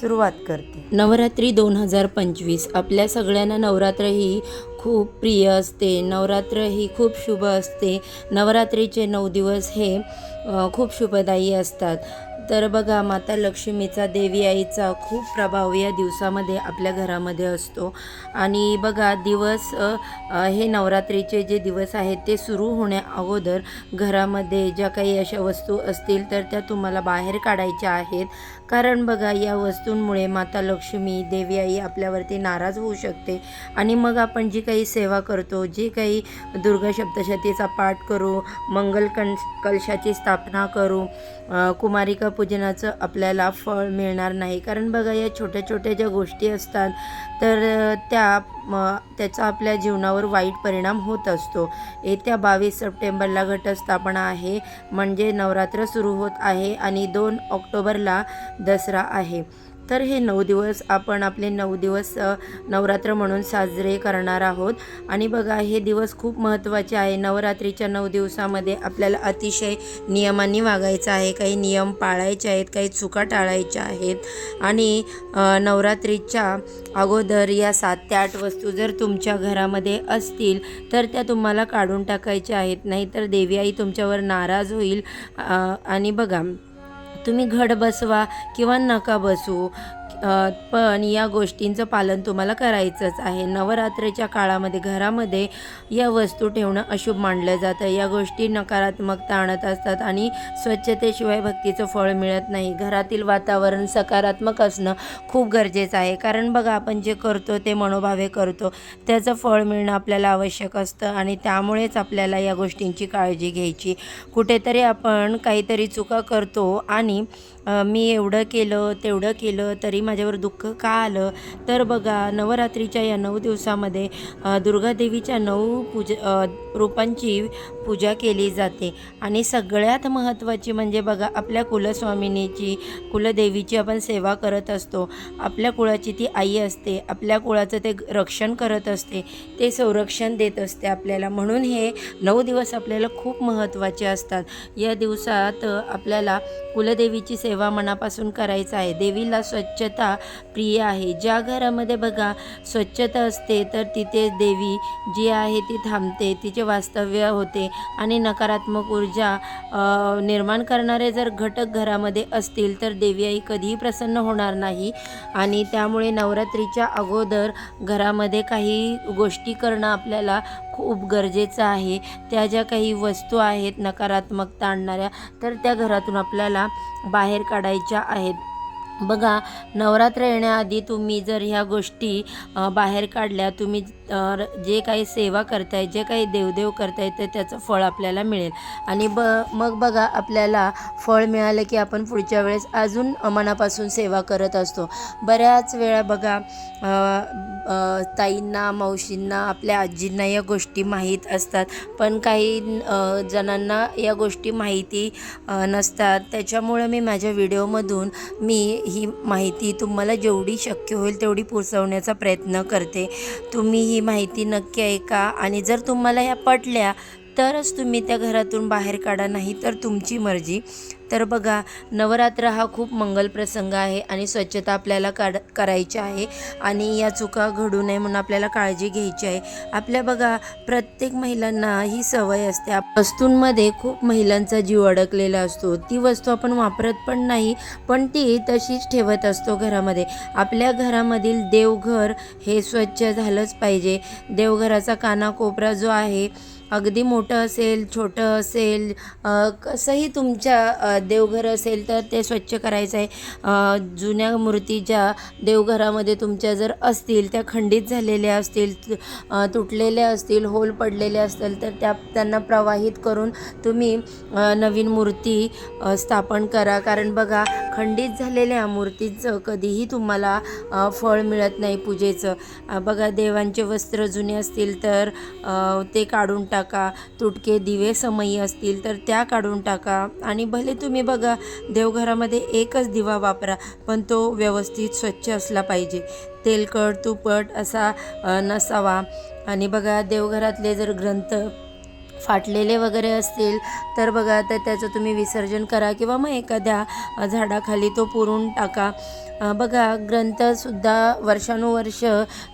सुरुवात करते. नवरात्री दोन हजार पंचवीस. आपल्या सगळ्यांना नवरात्र ही खूप प्रिय असते. नवरात्र ही खूप शुभ असते. नवरात्रीचे नऊ दिवस हे खूप शुभदायी असतात. तर बघा माता लक्ष्मीचा देवी आईचा खूप प्रभाव या दिवसामध्ये आपल्या घरामध्ये असतो. आणि बघा दिवस हे नवरात्रीचे जे दिवस आहेत ते सुरू होण्या अगोदर घरामध्ये ज्या काही अशा वस्तू असतील तर त्या तुम्हाला बाहेर काढायच्या आहेत. कारण बघा या वस्तूंमुळे माता लक्ष्मी देवी आई आपल्यावरती नाराज होऊ शकते. आणि मग आपण जी काही सेवा करतो जे काही दुर्गा सप्तशतीचा पाठ करू मंगल कं कलशाची स्थापना करू कुमारिका पूजनाचं आपल्याला फळ मिळणार नाही. कारण बघा या छोट्या छोट्या ज्या गोष्टी असतात तर त्या त्याचा आपल्या जीवनावर वाईट परिणाम होत असतो. येत्या बावीस सप्टेंबरला घटस्थापना आहे म्हणजे नवरात्र सुरू होत आहे आणि दोन ऑक्टोबरला दसरा आहे. तर हे नऊ दिवस आपण आपले नऊ दिवस नवरात्र म्हणून साजरे करणार आहोत. आणि बघा हे दिवस खूप महत्त्वाचे आहे. नवरात्रीच्या नऊ दिवसामध्ये आपल्याला अतिशय नियमांनी वागायचं आहे. काही नियम पाळायचे आहेत काही चुका टाळायच्या आहेत. आणि नवरात्रीच्या अगोदर या सात ते आठ वस्तू जर तुमच्या घरामध्ये असतील तर त्या तुम्हाला काढून टाकायच्या आहेत. नाहीतर देवी आई तुमच्यावर नाराज होईल. आणि बघा तुम्ही घड बसवा किंवा नका बसवू पण या गोष्टींचं पालन तुम्हाला करायचंच आहे. नवरात्रीच्या काळामध्ये घरामध्ये या वस्तू ठेवणं अशुभ मानलं जातं. या गोष्टी नकारात्मकता आणत असतात आणि स्वच्छतेशिवाय भक्तीचं फळ मिळत नाही. घरातील वातावरण सकारात्मक असणं खूप गरजेचं आहे. कारण बघा आपण जे करतो ते मनोभावे करतो. त्याचं फळ मिळणं आपल्याला आवश्यक असतं आणि त्यामुळेच आपल्याला या गोष्टींची काळजी घ्यायची. कुठेतरी आपण काहीतरी चुका करतो आणि मी एवढं केलं तेवढं केलं तरी माझ्यावर दुःख का आलं? तर बघा नवरात्रीच्या या नऊ दिवसामध्ये दुर्गादेवीच्या नऊ पूज रूपांची पूजा केली जाते. आणि सगळ्यात महत्त्वाची म्हणजे बघा आपल्या कुलस्वामिनीची कुलदेवीची आपण सेवा करत असतो. आपल्या कुळाची ती आई असते आपल्या कुळाचं ते रक्षण करत असते ते संरक्षण देत असते आपल्याला. म्हणून हे नऊ दिवस आपल्याला खूप महत्त्वाचे असतात. या दिवसात आपल्याला कुलदेवीची सेवा मनापासून करायचं आहे. देवीला स्वच्छता प्रिय आहे. ज्या घरामध्ये बघा स्वच्छता असते तर तिथे देवी जी आहे ती थांबते तिचे वास्तव्य होते. आणि नकारात्मक ऊर्जा निर्माण करणारे जर घटक घरामध्ये असतील तर देवी आई कधीही प्रसन्न होणार नाही. आणि त्यामुळे नवरात्रीच्या अगोदर घरामध्ये काही गोष्टी करणं आपल्याला खूप गरजेचं आहे. त्या ज्या काही वस्तू आहेत नकारात्मकता आणणाऱ्या तर त्या घरातून आपल्याला बाहेर काढायच्या आहेत. बघा नवरात्र येण्याआधी तुम्ही जर ह्या गोष्टी बाहेर काढल्या तुम्ही तर जे काही सेवा करताय जे काही देवदेव करताय तर त्याचं फळ आपल्याला मिळेल. आणि ब मग बघा आपल्याला फळ मिळालं की आपण पुढच्या वेळेस अजून मनापासून सेवा करत असतो. बऱ्याच वेळा बघा ताईंना मावशींना आपल्या आजींना या गोष्टी माहीत असतात. पण काही जणांना या गोष्टी माहिती नसतात. त्याच्यामुळं मी माझ्या व्हिडिओमधून मी ही माहिती तुम्हाला जेवढी शक्य होईल तेवढी पोचवण्याचा प्रयत्न करते. तुम्ही ही माहिती नक्की ऐका. आणि जर तुम्हाला ह्या पटल्या तरच तुम्ही त्या घरातून बाहेर काढा नाही तर तुमची मर्जी. तर बघा नवरात्र हा खूप मंगल प्रसंग आहे आणि स्वच्छता आपल्याला काढ करायची आहे आणि या चुका घडू नये म्हणून आपल्याला काळजी घ्यायची आहे. आपल्या बघा प्रत्येक महिलांना ही सवय असते. वस्तूंमध्ये खूप महिलांचा जीव अडकलेला असतो. ती वस्तू आपण वापरत पण नाही पण ती तशीच ठेवत असतो घरामध्ये. आपल्या घरामधील देवघर हे स्वच्छ झालंच पाहिजे. देवघराचा कानाकोपरा जो आहे अगदी मोठं असेल छोटं असेल कसंही तुमच्या देवघर असेल तर ते स्वच्छ करायचं आहे. जुन्या मूर्ती ज्या देवघरामध्ये तुमच्या जर असतील त्या खंडित झालेल्या असतील तुटलेल्या असतील होल पडलेले असतील तर त्या त्यांना प्रवाहित करून तुम्ही नवीन मूर्ती स्थापन करा. कारण बघा खंडित झालेल्या मूर्तीचं कधीही तुम्हाला फळ मिळत नाही पूजेचं. बघा देवांचे वस्त्र जुने असतील तर ते काढून टाका टाका. तुटके दिवे समयी असतील तर त्या काढून टाका. आणि भले तुम्ही बघा देवघरामध्ये एकच दिवा वापरा पण तो व्यवस्थित स्वच्छ असला पाहिजे. तेलकट तुपट असा नसावा. आणि बघा देवघरातले जर ग्रंथ फाटलेले वगैरे असतील तर बघा तर त्याचं तुम्ही विसर्जन करा किंवा मग एखाद्या झाडाखाली तो पुरून टाका. बघा ग्रंथसुद्धा वर्षानुवर्ष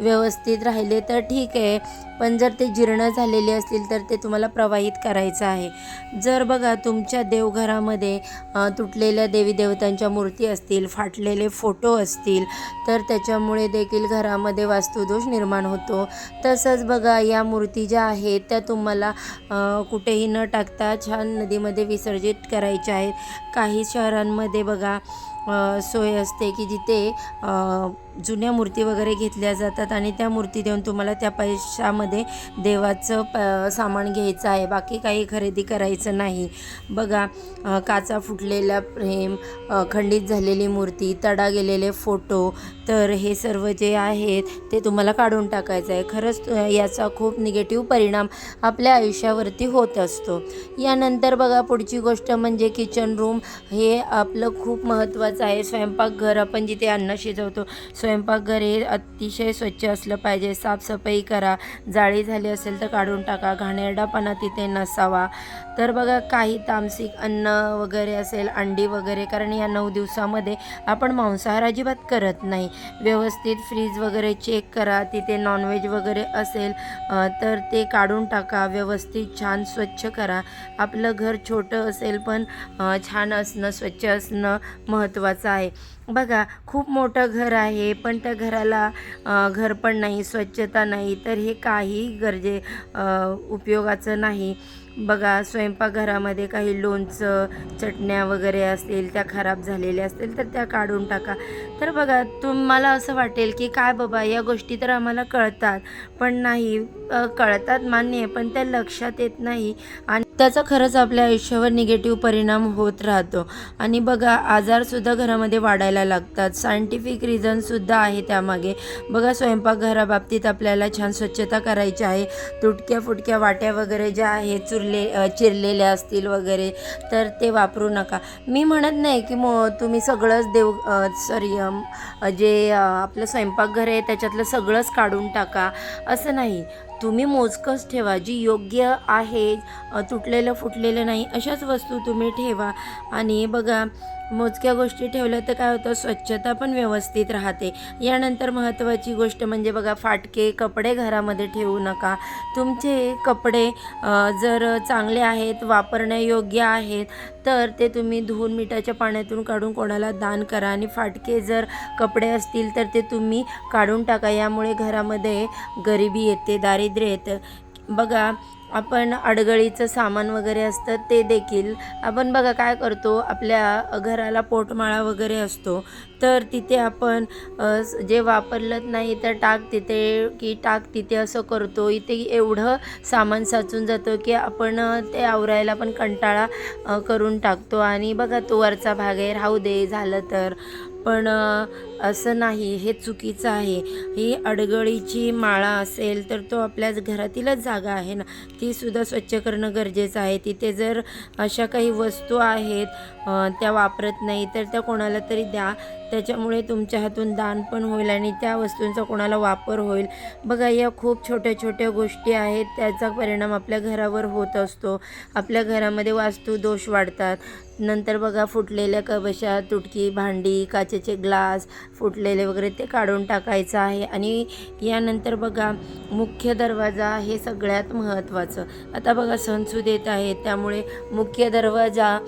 व्यवस्थित राहिले तर ठीक आहे. पण जर ते जीर्ण झालेले असतील तर ते तुम्हाला प्रवाहित करायचं आहे. जर बघा तुमच्या देवघरामध्ये तुटलेल्या देवी देवतांच्या मूर्ती असतील फाटलेले फोटो असतील तर त्याच्यामुळे देखील घरामध्ये वास्तुदोष निर्माण होतो. तसंच बघा या मूर्ती ज्या आहेत त्या तुम्हाला कुठेही न टाकता छान नदीमध्ये विसर्जित करायच्या आहेत. काही शहरांमध्ये बघा सोय असते की जिथे जुन्या मूर्ती वगैरे घेतल्या जातात आणि त्या मूर्ती देऊन तुम्हाला त्या पैशामध्ये देवाचं प सामान घ्यायचं आहे. बाकी काही खरेदी करायचं नाही. बघा काचा फुटलेला प्रेम खंडित झालेली मूर्ती तडा गेलेले फोटो तर हे सर्व जे आहेत ते तुम्हाला काढून टाकायचं आहे. खरंच याचा खूप निगेटिव्ह परिणाम आपल्या आयुष्यावरती होत असतो. यानंतर बघा पुढची गोष्ट म्हणजे किचन रूम हे आपलं खूप महत्त्वाचं आहे. स्वयंपाकघर आपण जिथे अन्न शिजवतो स्वयंपाकघर हे अतिशय स्वच्छ असलं पाहिजे. साफसफाई करा. जाळी झाली असेल तर काढून टाका. घाणेरडापणा तिथे नसावा. तर बघा काही तामसिक अन्न वगैरे असेल अंडी वगैरे कारण या नऊ दिवसामध्ये आपण मांसाहार अजिबात करत नाही. व्यवस्थित फ्रीज वगैरे चेक करा. तिथे नॉनव्हेज वगैरे असेल तर ते काढून टाका. व्यवस्थित छान स्वच्छ करा. आपलं घर छोटं असेल पण छान असणं स्वच्छ असणं महत्त्वाचं आहे. बघा खूप मोठं घर आहे पण त्या घराला घर पण नाही स्वच्छता नाही तर हे काही गरजे उपयोगाचं नाही. बघा स्वयंपाकघरामध्ये काही लोणचं चटण्या वगैरे असतील त्या खराब झालेल्या असतील तर त्या काढून टाका. तर बघा तुम्हाला असं वाटेल की काय बाबा या गोष्टी तर आम्हाला कळतात पण नाही कळतात मान्य आहे पण त्या लक्षात येत नाही. आणि त्याचा खरंच आपल्या आयुष्यावर निगेटिव्ह परिणाम होत राहतो. आणि बघा आजारसुद्धा घरामध्ये वाढायला लागतात. सायंटिफिक रिझनसुद्धा आहे त्यामागे. बघा स्वयंपाकघराबाबतीत आपल्याला छान स्वच्छता करायची आहे. तुटक्या फुटक्या वाट्या वगैरे ज्या आहेत चुरले चिरलेल्या असतील वगैरे तर ते वापरू नका. मी म्हणत नाही की मो तुम्ही सगळंच देव सॉरी जे आपलं स्वयंपाकघर आहे त्याच्यातलं सगळंच काढून टाका. असं नाही. तुम्ही मोजकंच ठेवा जी योग्य आहे तुटलेलं फुटलेलं नाही अशाच वस्तू तुम्ही ठेवा. आणि बघा मोजक्या गोष्टी ठेवल्या तर काय होतं? स्वच्छता पण व्यवस्थित राहते. यानंतर महत्त्वाची गोष्ट म्हणजे बघा फाटके कपडे घरामध्ये ठेवू नका. तुमचे कपडे जर चांगले आहेत वापरण्यायोग्य आहेत तर ते तुम्ही धुवून मिठाच्या पाण्यातून काढून कोणाला दान करा. आणि फाटके जर कपडे असतील तर ते तुम्ही काढून टाका. यामुळे घरामध्ये गरिबी येते दारिद्र्य येतं. बघा आपण अडगळीचं सामान वगैरे असतं ते देखील. आपण बघा काय करतो आपल्या घराला पोटमाळा वगैरे असतो. तर तिथे आपण जे वापरलं नाही तर टाक तिथे की टाक तिथे असं करतो. इथे एवढं सामान साचून जातं की आपण ते आवरायला पण कंटाळा करून टाकतो. आणि बघा तो वरचा भाग आहे राहू दे झालं तर. पण असं नाही हे चुकीचं आहे. ही अडगळीची माळा असेल तर तो आपल्या घरातीलच जागा आहे ना. ती सुद्धा स्वच्छ करणं गरजेचं आहे. तिथे जर अशा काही वस्तू आहेत त्या वापरत नाही तर त्या कोणाला तरी द्या. त्याच्यामुळे तुमच्या हातून दान पण होईल आणि त्या वस्तूंचा कोणाला वापर होईल. बघा या खूप छोट्या छोट्या गोष्टी आहेत. त्याचा परिणाम आपल्या घरावर होत असतो. आपल्या घरामध्ये वास्तू दोष वाढतात. नंतर बघा फुटलेल्या कवशा तुटकी भांडी काचेचे ग्लास फुटलेले वगैरे ते काढून टाकायचं आहे. आणि यानंतर बघा मुख्य दरवाजा हे सगळ्यात महत्त्वाचं. आता बघा सणसूद येत आहे त्यामुळे मुख्य दरवाजा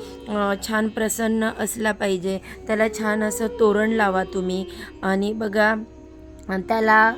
छान प्रसन्न असला पाहिजे. त्याला छान असं तोरण लावा तुम्ही. आणि बघा त्याला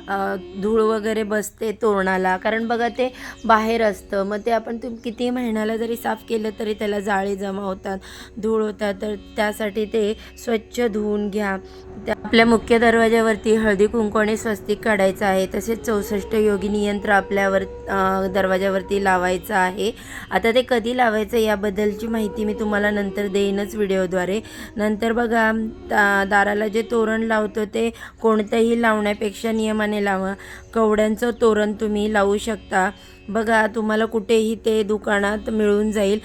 धूळ वगैरे बसते तोरणाला. कारण बघा ते बाहेर असतं. मग ते आपण तुम किती महिन्याला जरी साफ केलं तरी त्याला जाळी जमा होतात धूळ होतात. तर त्यासाठी ते स्वच्छ धुवून घ्या. त्या आपल्या मुख्य दरवाजावरती हळदी कुंकू आणि स्वस्तिक काढायचं आहे. तसेच चौसष्ट योगिनी यंत्र आपल्यावर दरवाज्यावरती दरवाजावरती लावायचं आहे. आता ते कधी लावायचं याबद्दलची माहिती मी तुम्हाला नंतर देईनच व्हिडिओद्वारे. नंतर बघा दा- दाराला जे तोरण लावतो ते कोणतंही पेक्षा नियमाने लावा. कवड्यांचं तोरण तुम्ही लावू शकता. बघा तुम्हाला कुठेही ते दुकानात मिळून जाईल.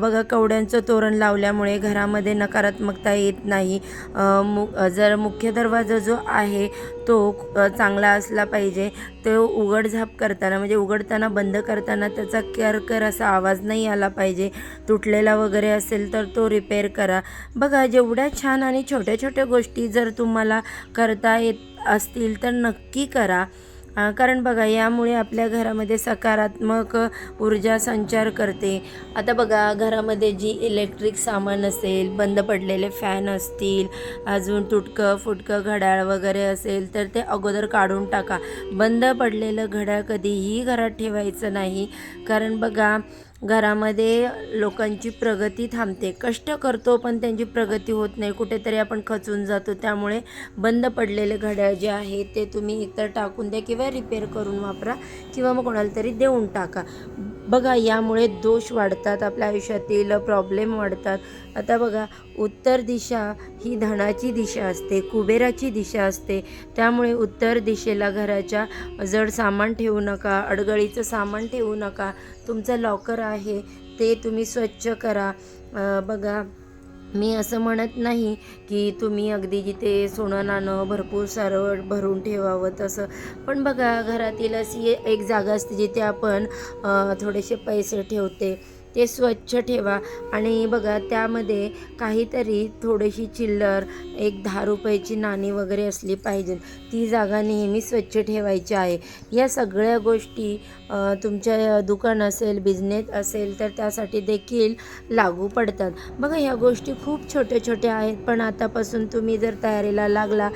बघा कवड्यांचं तोरण लावल्यामुळे घरामध्ये नकारात्मकता येत नाही. मु जर मुख्य दरवाजा जो आहे तो चांगला असला पाहिजे. तो उघडझाप करताना म्हणजे उघडताना बंद करताना त्याचा करकर असा आवाज नाही आला पाहिजे. तुटलेला वगैरे असेल तर तो रिपेअर करा. बघा जेवढ्या छान आणि छोट्या छोट्या गोष्टी जर तुम्हाला करता येत असतील तर नक्की करा. कारण बघा यामुळे आपल्या घरामध्ये सकारात्मक ऊर्जा संचार करते. आता बघा घरामध्ये जी इलेक्ट्रिक सामान असेल बंद पडलेले फॅन असतील अजून तुटकं फुटकं घड्याळ वगैरे असेल तर ते अगोदर काढून टाका. बंद पडलेलं घड्याळ कधीही घरात ठेवायचं नाही. कारण बघा घरामध्ये लोकांची प्रगती थांबते. कष्ट करतो पण त्यांची प्रगती होत नाही. कुठेतरी आपण खचून जातो. त्यामुळे बंद पडलेले घड्याळ जे आहे ते तुम्ही एकतर टाकून द्या किंवा रिपेअर करून वापरा किंवा मग कोणाला तरी देऊन टाका. बघा यामुळे दोष वाढतात आपल्या आयुष्यातील प्रॉब्लेम वाढतात. आता बघा उत्तर दिशा ही धनाची दिशा असते कुबेराची दिशा असते. त्यामुळे उत्तर दिशेला घराच्या जड सामान ठेवू नका अडगळीचं सामान ठेवू नका. तुमचं लॉकर आहे ते तुम्ही स्वच्छ करा. बघा मी असं म्हणत नाही की तुम्ही अगदी जिथे सोनं नाणं भरपूर सारं भरून ठेवावं तसं. पण बघा घरातील अशी एक जागा असते जिथे आपण थोडेसे पैसे ठेवते. ते स्वच्छ ठेवा. आणि बघा त्यामध्ये काहीतरी थोडीशी चिल्लर एक दहा रुपयाची नाणी वगैरे असली पाहिजे. ती जागा नेहमी स्वच्छ ठेवायची आहे. या सगळ्या गोष्टी तुमच्या दुकान असेल बिझनेस असेल तर त्यासाठी देखील लागू पडतात. बघा ह्या गोष्टी खूप छोट्या छोट्या आहेत पण आतापासून तुम्ही जर तयारीला लागला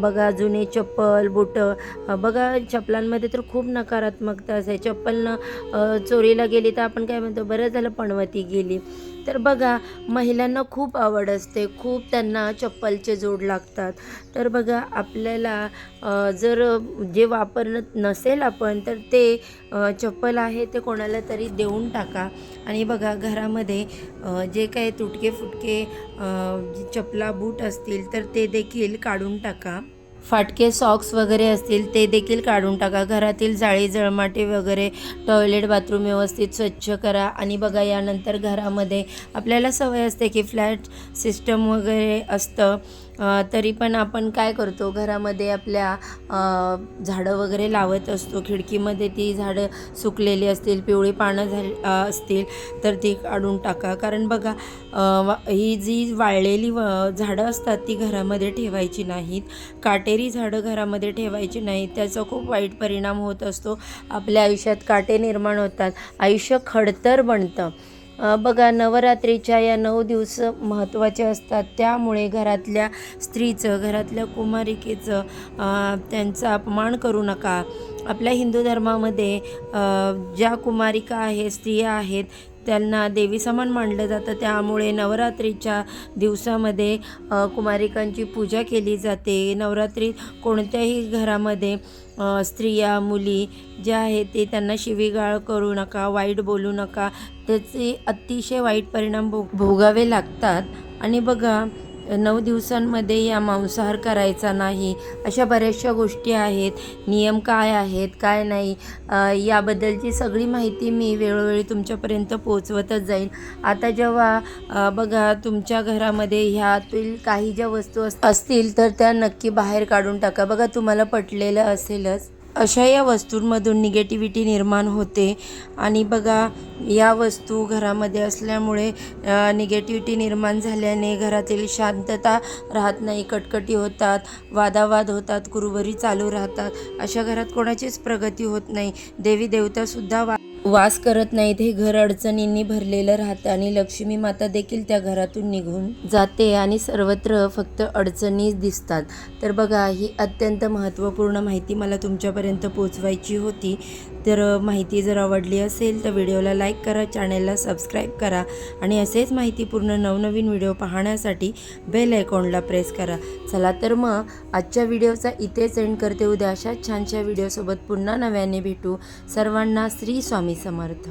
बघा जुने चप्पल बुटं बघा चप्पलांमध्ये तर खूप नकारात्मकता असते चप्पल न चोरीला गेली तर आपण काय म्हणतो बरं झालं पणवती गेली. तर बघा महिलांना खूप आवड असते. खूप त्यांना चप्पलचे जोड लागतात. तर बघा आपल्याला जर जे वापरणं नसेल आपण तर ते चप्पल आहे ते कोणाला तरी देऊन टाका. आणि बघा घरामध्ये जे काही तुटके फुटके चपला बूट असतील तर ते देखील काढून टाका. फाटके सॉक्स वगैरे असतील ते देखील काढून टाका. घरातील जाळी जळमाटे वगैरे टॉयलेट बाथरूम व्यवस्थित स्वच्छ करा. आणि बघा यानंतर घरामध्ये आपल्याला सवय असते की फ्लॅट सिस्टम वगैरे असतं. तरी पण आपण काय करतो घरामध्ये आपल्या झाडं वगैरे लावत असतो. खिडकीमध्ये ती झाडं सुकलेली असतील पिवळी पानं झाली असतील तर ती काढून टाका. कारण बघा वा- ही जी वाळलेली व झाडं असतात ती घरामध्ये ठेवायची नाहीत. काटेरी झाडं घरामध्ये ठेवायची नाहीत. त्याचा खूप वाईट परिणाम होत असतो. आपल्या आयुष्यात काटे निर्माण होतात. आयुष्य खडतर बनतं. बघा नवरात्रीच्या या नऊ दिवस महत्त्वाचे असतात. त्यामुळे घरातल्या स्त्रीचं घरातल्या कुमारिकेचं त्यांचा अपमान करू नका. आपल्या हिंदू धर्मामध्ये ज्या कुमारिका आहेत स्त्रिया आहेत त्यांना देवी समान मानलं जातं. त्यामुळे नवरात्रीच्या दिवसामध्ये कुमारिकांची पूजा केली जाते. नवरात्री कोणत्याही घरामध्ये स्त्रिया मुली ज्या आहेत ते त्यांना शिवीगाळ करू नका वाईट बोलू नका. त्याचे अतिशय वाईट परिणाम भोग भोगावे लागतात. आणि बघा नऊ दिवसांमध्ये या मांसाहार करायचा नाही. अशा बऱ्याचशा गोष्टी आहेत. नियम काय आहेत काय नाही याबद्दलची सगळी माहिती मी वेळोवेळी तुमच्यापर्यंत पोहोचवतच जाईल आता जेव्हा बघा तुमच्या घरामध्ये ह्यातील काही ज्या वस्तू असतील तर त्या नक्की बाहेर काढून टाका. बघा तुम्हाला पटलेलं असेलच. अशा या वस्तूंमधून निगेटिव्हिटी निर्माण होते. आणि बघा या वस्तू घरामध्ये असल्यामुळे निगेटिव्हिटी निर्माण झाल्याने घरातील शांतता राहत नाही कटकटी होतात वादावाद होतात कुरुबरी चालू राहतात. अशा घरात कोणाचीच प्रगती होत नाही. देवी देवतासुद्धा वा वास करत नाहीत हे घर अडचणींनी भरलेलं राहतं आणि लक्ष्मी माता देखील त्या घरातून निघून जाते आणि सर्वत्र फक्त अडचणीच दिसतात. तर बघा ही अत्यंत महत्त्वपूर्ण माहिती मला तुमच्यापर्यंत पोचवायची होती. तर माहिती जर आवडली असेल तर व्हिडिओला लाईक करा चॅनेलला सबस्क्राईब करा आणि असेच माहितीपूर्ण नवनवीन व्हिडिओ पाहण्यासाठी बेल आयकॉनला प्रेस करा. चला तर मग आजच्या व्हिडिओचा इथेच एंड करते. उद्या अशाच छानशा व्हिडिओसोबत पुन्हा नव्याने भेटू. सर्वांना श्री स्वामी समर्थ.